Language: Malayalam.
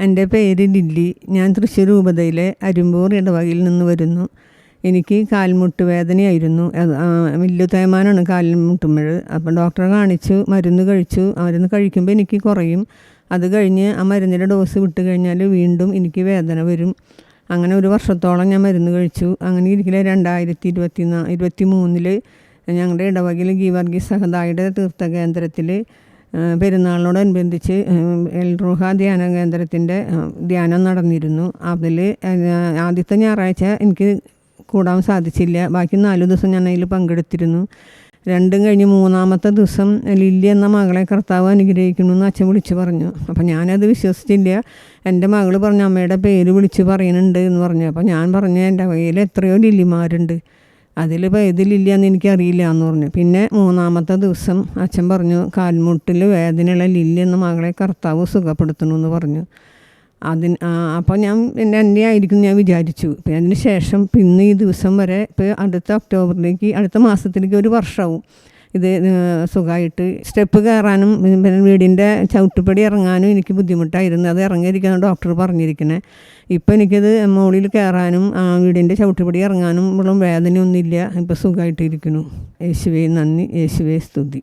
എന്റെ പേര് ലില്ലി. ഞാൻ തൃശ്ശൂർ രൂപതയിലെ അരുമ്പൂർ ഇടവകയിൽ നിന്ന് വരുന്നു. എനിക്ക് കാൽമുട്ട് വേദനയായിരുന്നു. വലിയ തേമാനാണ് കാലിൽ മുട്ടുമ്പോൾ. അപ്പം ഡോക്ടറെ കാണിച്ചു മരുന്ന് കഴിച്ചു. മരുന്ന് കഴിക്കുമ്പോൾ എനിക്ക് കുറയും. അത് കഴിഞ്ഞ് ആ മരുന്നിന്റെ ഡോസ് വിട്ട് കഴിഞ്ഞാൽ വീണ്ടും എനിക്ക് വേദന വരും. അങ്ങനെ ഒരു വർഷത്തോളം ഞാൻ മരുന്ന് കഴിച്ചു. അങ്ങനെ ഇരിക്കില്ല രണ്ടായിരത്തി ഇരുപത്തി നാ ഇരുപത്തി മൂന്നിൽ ഞങ്ങളുടെ ഇടവകയിൽ ഗീവർഗീസ് സഹദായുടെ തീർത്ഥ കേന്ദ്രത്തിൽ പെരുന്നാളിനോടനുബന്ധിച്ച് എൽറുഹ ധ്യാന കേന്ദ്രത്തിന്റെ ധ്യാനം നടന്നിരുന്നു. അതിൽ ആദ്യത്തെ ഞായറാഴ്ച എനിക്ക് കൂടാൻ സാധിച്ചില്ല. ബാക്കി നാലു ദിവസം ഞാൻ അതിൽ പങ്കെടുത്തിരുന്നു. രണ്ടും കഴിഞ്ഞ് മൂന്നാമത്തെ ദിവസം ലില്ലി എന്ന മകളെ കർത്താവ് അനുഗ്രഹിക്കുന്നു എന്ന് അച്ഛൻ വിളിച്ചു പറഞ്ഞു. അപ്പം ഞാനത് വിശ്വസിച്ചില്ല. എന്റെ മകൾ പറഞ്ഞു അമ്മയുടെ പേര് വിളിച്ച് പറയുന്നുണ്ട് എന്ന് പറഞ്ഞു. അപ്പം ഞാൻ പറഞ്ഞു എന്റെ കയ്യിൽ എത്രയോ ലില്ലിമാരുണ്ട്. അതിൽ ഇതിലില്ലയെന്ന് എനിക്കറിയില്ല എന്ന് പറഞ്ഞു. പിന്നെ മൂന്നാമത്തെ ദിവസം അച്ഛൻ പറഞ്ഞു കാൽമുട്ടിൽ വേദനയുള്ള ലില്ലി എന്ന മകളെ കർത്താവ് സുഖപ്പെടുത്തണു എന്ന് പറഞ്ഞു. അതിന് അപ്പോൾ ഞാൻ എന്റെ എന്റെ ആയിരിക്കും ഞാൻ വിചാരിച്ചു. പിന്നെ അതിന് ശേഷം പിന്നെ ഈ ദിവസം വരെ ഇപ്പോൾ അടുത്ത ഒക്ടോബറിലേക്ക് അടുത്ത മാസത്തിലേക്ക് ഒരു വർഷമാവും ഇത് സുഖമായിട്ട് സ്റ്റെപ്പ് കയറാനും പിന്നെ വീടിന്റെ ചവിട്ടുപടി ഇറങ്ങാനും എനിക്ക് ബുദ്ധിമുട്ടായിരുന്നു. അത് ഇറങ്ങിയിരിക്കാൻ ഡോക്ടർ പറഞ്ഞിരിക്കുന്നത് ഇപ്പോൾ എനിക്കത് മുകളിൽ കയറാനും ആ വീടിന്റെ ചവിട്ടുപടി ഇറങ്ങാനും വേദനയൊന്നുമില്ല. ഇപ്പോൾ സുഖമായിട്ടിരിക്കുന്നു യേശുവേ നന്ദി. യേശുവേ സ്തുതി.